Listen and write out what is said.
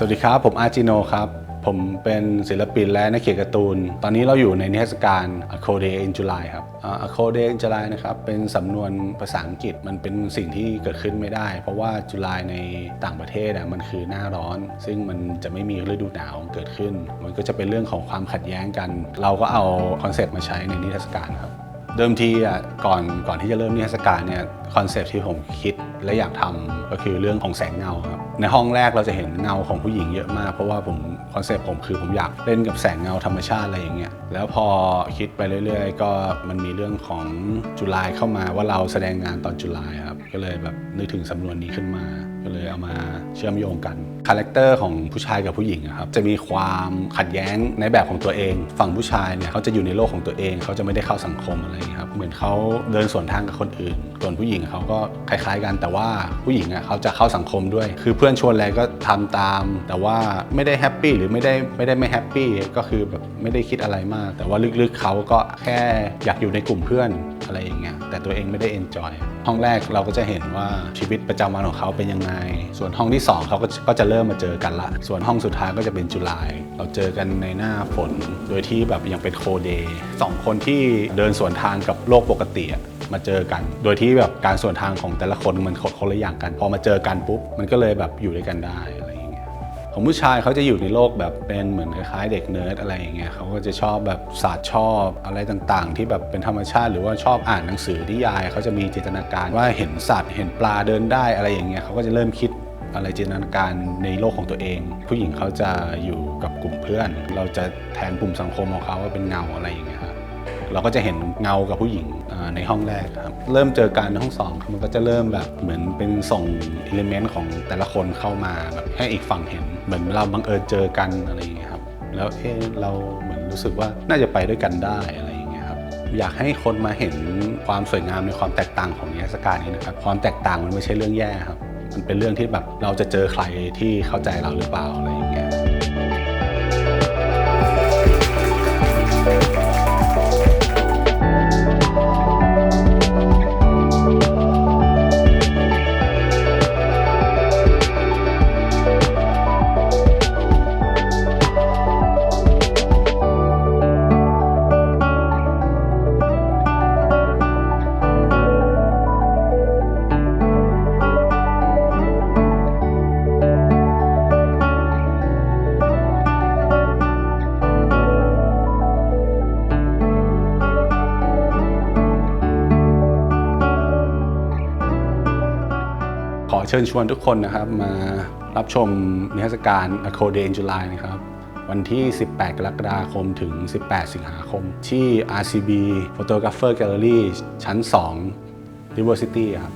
สวัสดีครับ ผมอาร์จิโนครับ ผมเป็นศิลปินและนักเขียนการ์ตูน ตอนนี้เราอยู่ในนิทรรศการ A Cold Day in July ครับอ่า A Cold Day in July นะครับ เป็นสำนวนภาษาอังกฤษมันเป็นสิ่งที่เกิดขึ้นไม่ได้ เพราะว่าจุลายในต่างประเทศอะมันคือหน้าร้อน ซึ่งมันจะไม่มีฤดูหนาวเกิดขึ้น มันก็จะเป็นเรื่องของความขัดแย้งกัน เราก็เอาคอนเซปต์มาใช้ในนิทรรศการครับ เดิมทีอะก่อนก่อนที่จะเริ่มนิทรรศการเนี่ยคอนเซปต์ที่ผมคิดและอยากทำก็คือเรื่องของแสงเงาครับในห้องแรกเราจะเห็นเงาของผู้หญิงเยอะมากเพราะว่าผมคอนเซปต์ผมคือผมอยากเล่นกับแสงเงาธรรมชาติอะไรอย่างเงี้ยแล้วพอคิดไปเรื่อย ๆ ก็มันมีเรื่องของจุลายเข้ามาว่าเราแสดงงานตอนจุลายครับก็เลยแบบนึกถึงสำนวนนี้ขึ้นมา ก็เลยเอามาเชื่อมโยงกันคาแรคเตอร์ของผู้ชายกับผู้หญิงครับจะมีความขัดแย้งในแบบของตัวเอง ฝั่งผู้ชายเนี่ยเขาจะอยู่ในโลกของตัวเองเขาจะไม่ได้เข้าสังคมอะไรอย่างเงี้ยครับเหมือนเขาเดินสวนทางกับคนอื่นส่วนผู้หญิงเขาก็คล้าย ๆ กันแต่ว่าผู้หญิงอะเขาจะเข้าสังคมด้วย คือเพื่อนชวนอะไรก็ทำตาม แต่ว่าไม่ได้แฮปปี้หรือไม่ได้ไม่ได้ไม่แฮปปี้ก็คือแบบไม่ได้คิดอะไรมาก แต่ว่าลึกๆเขาก็แค่อยากอยู่ในกลุ่มเพื่อนอะไรอย่างเงี้ยแต่ตัวเองไม่ได้เอนจอย ห้องแรกเราก็จะเห็นว่าชีวิตประจำวันของเขาเป็นยังไง ส่วนห้องที่สองเขาก็ก็จะเริ่มมาเจอกันละ ส่วนห้องสุดท้ายก็จะเป็นจุลาย เราเจอกันในหน้าฝน โดยที่แบบยังเป็นโคเดย์สองคนที่เดินสวนทางกับโลกปกติมาเจอกัน โดยที่แบบการสวนทางของแต่ละคนมันคนละอย่างกัน พอมาเจอกันปุ๊บ มันก็เลยแบบอยู่ด้วยกันได้ ของผู้ชายเขาจะอยู่ในโลกแบบเป็นเหมือนคล้ายๆ เด็กเนิร์ดอะไรอย่างเงี้ยเขาก็จะชอบแบบศาสตร์ชอบอะไรต่างๆ ที่แบบเป็นธรรมชาติ หรือว่าชอบอ่านหนังสือนิยายเขาจะมีจินตนาการว่าเห็นสัตว์เห็นปลาเดินได้อะไรอย่างเงี้ยเขาก็จะเริ่มคิดอะไรจินตนาการในโลกของตัวเอง ผู้หญิงเขาจะอยู่กับกลุ่มเพื่อน เราจะแทนกลุ่มสังคมของเขาว่าเป็นเงาอะไรอย่างเงี้ย เราก็จะเห็นเงากับผู้หญิงในห้องแรกครับเริ่มเจอกันในห้องสองมันก็จะเริ่มแบบเหมือนเป็นส่งอิเลเมนต์ของแต่ละคนเข้ามาแบบให้อีกฝั่งเห็น เหมือนเราบังเอิญเจอกันอะไรอย่างเงี้ยครับแล้วเอ๊ะเราเหมือนรู้สึกว่าน่าจะไปด้วยกันได้อะไรอย่างเงี้ยครับอยากให้คนมาเห็นความสวยงามในความแตกต่างของนิทรรศการนี้นะครับความแตกต่างมันไม่ใช่เรื่องแย่ครับมันเป็นเรื่องที่แบบเราจะเจอใครที่เข้าใจเราหรือเปล่าอะไรอย่างเงี้ย อเชิญชวนทุกคนนะครับมารับชมนิทรรศการ A Cold Day in July นะครับ วันที่ 18 กรกฎาคมถึง 18 สิงหาคม ที่ RCB Photographer Gallery ชั้น2 University ครับ